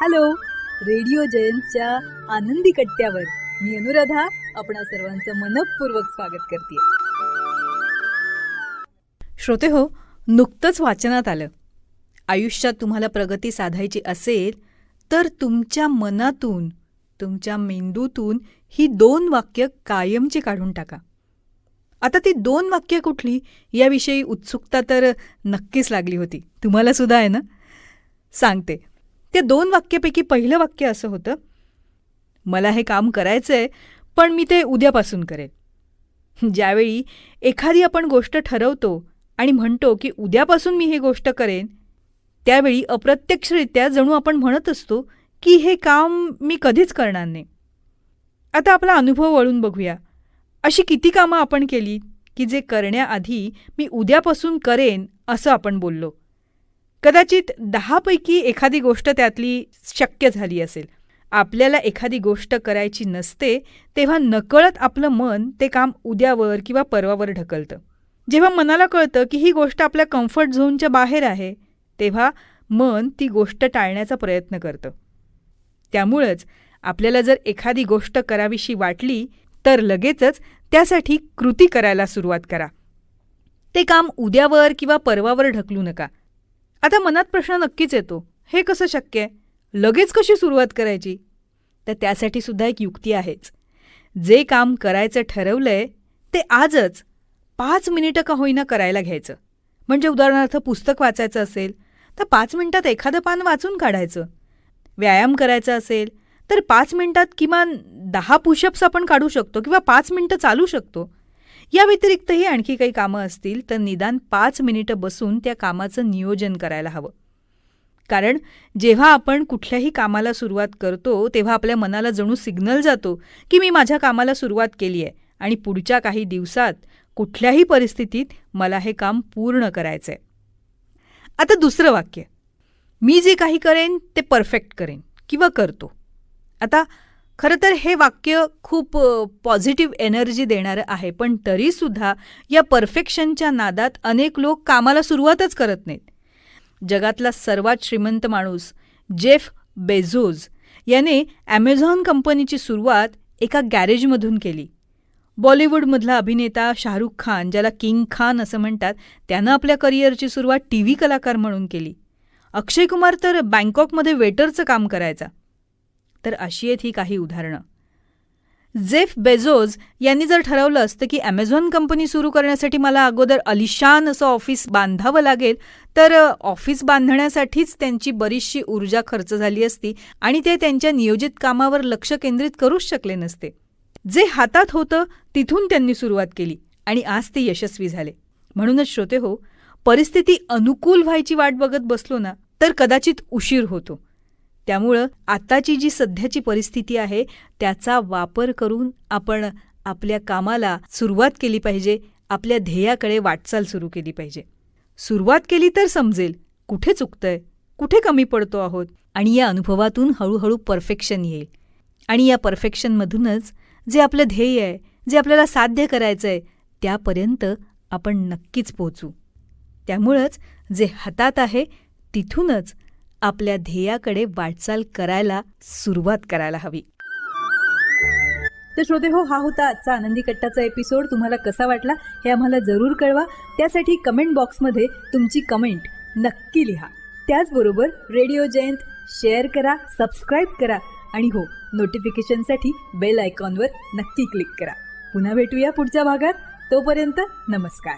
Hello radio जयंतच्या आनंदी कट्ट्यावर मी अनुराधा आपणा सर्वांचं मनपूर्वक स्वागत करते श्रोते हो नुकतंच वाचनात आलं. आयुष्यात तुम्हाला प्रगती साधायची असेल तर तुमच्या मनातून तुमच्या मेंदूतून ही दोन वाक्य कायमची काढून टाका. आता ती दोन वाक्य कुठली याविषयी उत्सुकता तर नक्कीच लागली होती. तुम्हाला सुद्धा आहे ना? सांगते. त्या दोन वाक्यापैकी पहिलं वाक्य असं होतं मला हे काम करायचं आहे पण मी ते उद्यापासून करेन. ज्यावेळी एखादी आपण गोष्ट ठरवतो आणि म्हणतो की उद्यापासून मी ही गोष्ट करेन त्यावेळी अप्रत्यक्षरित्या जणू आपण म्हणत असतो की हे काम मी कधीच करणार नाही. आता आपला अनुभव वळून बघूया. अशी किती कामं आपण केली की जे करण्याआधी मी उद्यापासून करेन असं आपण बोललो. कदाचित दहापैकी एखादी गोष्ट त्यातली शक्य झाली असेल. आपल्याला एखादी गोष्ट करायची नसते तेव्हा नकळत आपलं मन ते काम उद्यावर किंवा परवावर ढकलतं. जेव्हा मनाला कळतं की ही गोष्ट आपल्या कम्फर्ट झोनच्या बाहेर आहे तेव्हा मन ती गोष्ट टाळण्याचा प्रयत्न करतं. त्यामुळंच आपल्याला जर एखादी गोष्ट करावीशी वाटली तर लगेचच त्यासाठी कृती करायला सुरुवात करा. ते काम उद्यावर किंवा परवावर ढकलू नका. आता मनात प्रश्न नक्कीच येतो. हे कसं शक्य? आहे लगेच कशी सुरुवात करायची? तर त्यासाठी सुद्धा एक युक्ती आहेच. जे काम करायचं ठरवलंय ते आजच पाच मिनिटं का होईना करायला घ्यायचं. म्हणजे उदाहरणार्थ पुस्तक वाचायचं असेल तर पाच मिनिटात एखादं पान वाचून काढायचं. व्यायाम करायचा असेल तर पाच मिनिटात किमान दहा पुशअप्स आपण काढू शकतो किंवा पाच मिनिटं चालू शकतो. या व्यतिरिक्तही आणखी काही कामं असतील तर निदान पाच मिनिटं बसून त्या कामाचं नियोजन करायला हवं. कारण जेव्हा आपण कुठल्याही कामाला सुरुवात करतो तेव्हा आपल्या मनाला जणू सिग्नल जातो की मी माझ्या कामाला सुरुवात केली आहे आणि पुढच्या काही दिवसात कुठल्याही परिस्थितीत मला हे काम पूर्ण करायचं आहे आता दुसरं वाक्य. मी जे काही करेन ते परफेक्ट करेन किंवा करतो. आता खरं तर हे वाक्य खूप पॉझिटिव्ह एनर्जी देणारं आहे पण तरीसुद्धा या परफेक्शनच्या नादात अनेक लोक कामाला सुरुवातच करत नाहीत. जगातला सर्वात श्रीमंत माणूस जेफ बेझोज याने ॲमेझॉन कंपनीची सुरुवात एका गॅरेजमधून केली. बॉलिवूडमधला अभिनेता शाहरुख खान ज्याला किंग खान असं म्हणतात त्यानं आपल्या करिअरची सुरुवात टी व्ही कलाकार म्हणून केली. अक्षय कुमार तर बँकॉकमध्ये वेटरचं काम करायचा. तर अशी आहेत ही काही उदाहरणं. जेफ बेझोज यांनी जर ठरवलं असतं की ॲमेझॉन कंपनी सुरू करण्यासाठी मला अगोदर अलिशान असं ऑफिस बांधावं लागेल तर ऑफिस बांधण्यासाठीच त्यांची बरीचशी ऊर्जा खर्च झाली असती आणि ते त्यांच्या नियोजित कामावर लक्ष केंद्रित करूच शकले नसते. जे हातात होतं तिथून त्यांनी सुरुवात केली आणि आज ते यशस्वी झाले. म्हणूनच श्रोते हो परिस्थिती अनुकूल व्हायची वाट बघत बसलो ना तर कदाचित उशीर होतो. त्यामुळं आताची जी सध्याची परिस्थिती आहे त्याचा वापर करून आपण आपल्या कामाला सुरुवात केली पाहिजे आपल्या ध्येयाकडे वाटचाल सुरू केली पाहिजे. सुरुवात केली तर समजेल कुठे चुकतंय कुठे कमी पडतो आहोत आणि या अनुभवातून हळूहळू परफेक्शन येईल. आणि या परफेक्शनमधूनच जे आपलं ध्येय आहे जे आपल्याला साध्य करायचं आहे त्यापर्यंत आपण नक्कीच पोहोचू. त्यामुळंच जे हातात आहे तिथूनच आपल्या ध्येयाकडे वाटचाल करायला सुरुवात करायला हवी. तर श्रोते हो हा होता आजचा आनंदी कट्टाचा एपिसोड तुम्हाला कसा वाटला हे आम्हाला जरूर कळवा. त्यासाठी कमेंट बॉक्समध्ये तुमची कमेंट नक्की लिहा. त्याचबरोबर रेडिओ जयंत शेअर करा सबस्क्राईब करा आणि हो नोटिफिकेशनसाठी बेल आयकॉनवर नक्की क्लिक करा. पुन्हा भेटूया पुढच्या भागात. तोपर्यंत नमस्कार.